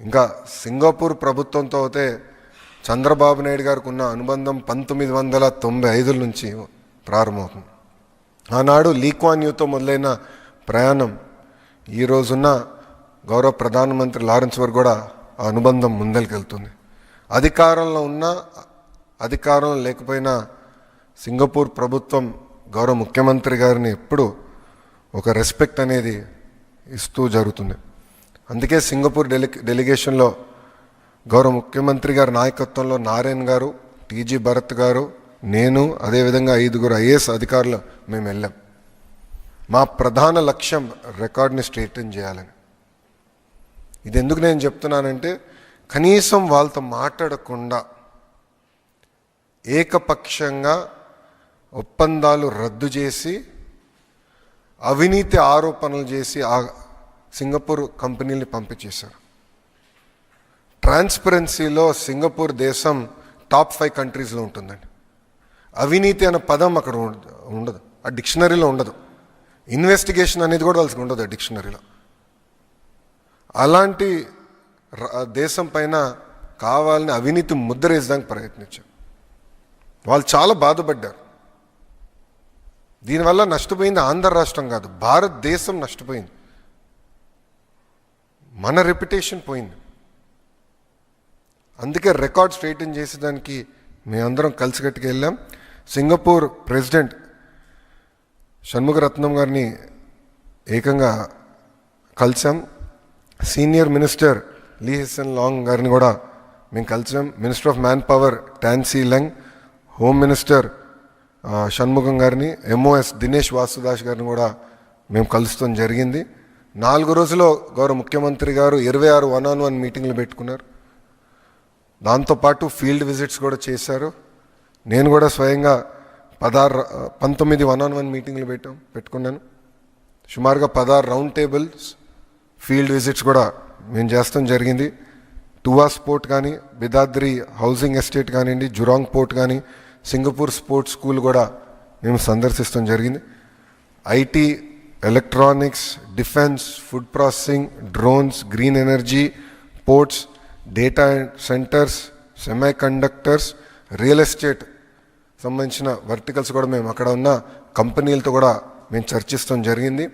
ఇంకా సింగపూర్ ప్రభుత్వంతో అయితే చంద్రబాబు నాయుడు గారికి ఉన్న అనుబంధం పంతొమ్మిది వందల తొంభై ఐదుల నుంచి ప్రారంభమవుతుంది. ఆనాడు లీక్వాన్యూతో మొదలైన ప్రయాణం ఈ రోజున్న గౌరవ ప్రధానమంత్రి లారెన్స్ వరకు కూడా ఆ అనుబంధం ముందరికెళ్తుంది అధికారంలో ఉన్న అధికారం లేకపోయినా సింగపూర్ ప్రభుత్వం గౌరవ ముఖ్యమంత్రి గారిని ఎప్పుడు ఒక రెస్పెక్ట్ అనేది ఇస్తూ జరుగుతుంది. అందుకే సింగపూర్ డెలి డెలిగేషన్లో గౌరవ ముఖ్యమంత్రి గారి నాయకత్వంలో నారాయణ్ గారు టీజీ భరత్ గారు నేను అదేవిధంగా ఐదుగురు ఐఏఎస్ అధికారులు మేము వెళ్ళాం. మా ప్రధాన లక్ష్యం రికార్డ్ని స్ట్రైటన్ చేయాలని. ఇది ఎందుకు నేను చెప్తున్నానంటే కనీసం వాళ్ళతో మాట్లాడకుండా ఏకపక్షంగా ఒప్పందాలు రద్దు చేసి అవినీతి ఆరోపణలు చేసి ఆ సింగపూర్ కంపెనీని పంపించేశారు. ట్రాన్స్పరెన్సీలో సింగపూర్ దేశం టాప్ ఫైవ్ కంట్రీస్లో ఉంటుందండి. అవినీతి అనే పదం అక్కడ ఉండదు ఉండదు. ఆ డిక్షనరీలో ఉండదు. ఇన్వెస్టిగేషన్ అనేది కూడా వాళ్ళకి ఉండదు ఆ డిక్షనరీలో. అలాంటి దేశం పైన కావాలని అవినీతి ముద్రేసడానికి ప్రయత్నించారు. వాళ్ళు చాలా బాధపడ్డారు. దీనివల్ల నష్టపోయింది ఆంధ్ర రాష్ట్రం కాదు భారతదేశం నష్టపోయింది. మన రెప్యుటేషన్ పోయింది. అందుకే రికార్డ్ స్ట్రైటన్ చేసేదానికి మేమందరం కలిసికట్టుకు వెళ్ళాం. సింగపూర్ ప్రెసిడెంట్ షణ్ముఖరత్నం గారిని ఏకంగా కలిసాం. Senior minister Lee Hsien Loong గారిని కూడా మేము కలిసాం. Minister of manpower Tan See Leng home minister Shanmugam గారిని ఎంఓఎస్ దినేష్ వాసుదాస్ గారిని కూడా మేము కలుస్తాం జరిగింది. నాలుగు రోజుల్లో గౌరవ ముఖ్యమంత్రి గారు ఇరవై ఆరు వన్ ఆన్ వన్ మీటింగ్లు పెట్టుకున్నారు. దాంతోపాటు ఫీల్డ్ విజిట్స్ కూడా చేశారు. నేను కూడా స్వయంగా పదహారు పంతొమ్మిది వన్ ఆన్ వన్ మీటింగ్లు పెట్టాం పెట్టుకున్నాను. సుమారుగా పదహారు రౌండ్ టేబుల్స్ ఫీల్డ్ విజిట్స్ కూడా మేము చేస్తాం జరిగింది. టువా స్పోర్ట్ కానీ బిదాద్రి హౌసింగ్ ఎస్టేట్ కానివ్వండి జురాంగ్ పోర్ట్ కానీ సింగపూర్ స్పోర్ట్స్ స్కూల్ కూడా మేము సందర్శిస్తాం జరిగింది. IT electronics defence food processing drones green energy ports data centres semiconductors real estate సంబంధించిన వర్టికల్స్ కూడా మేము అక్కడ ఉన్న కంపెనీలతో కూడా మేము చర్చిస్తాం జరిగింది.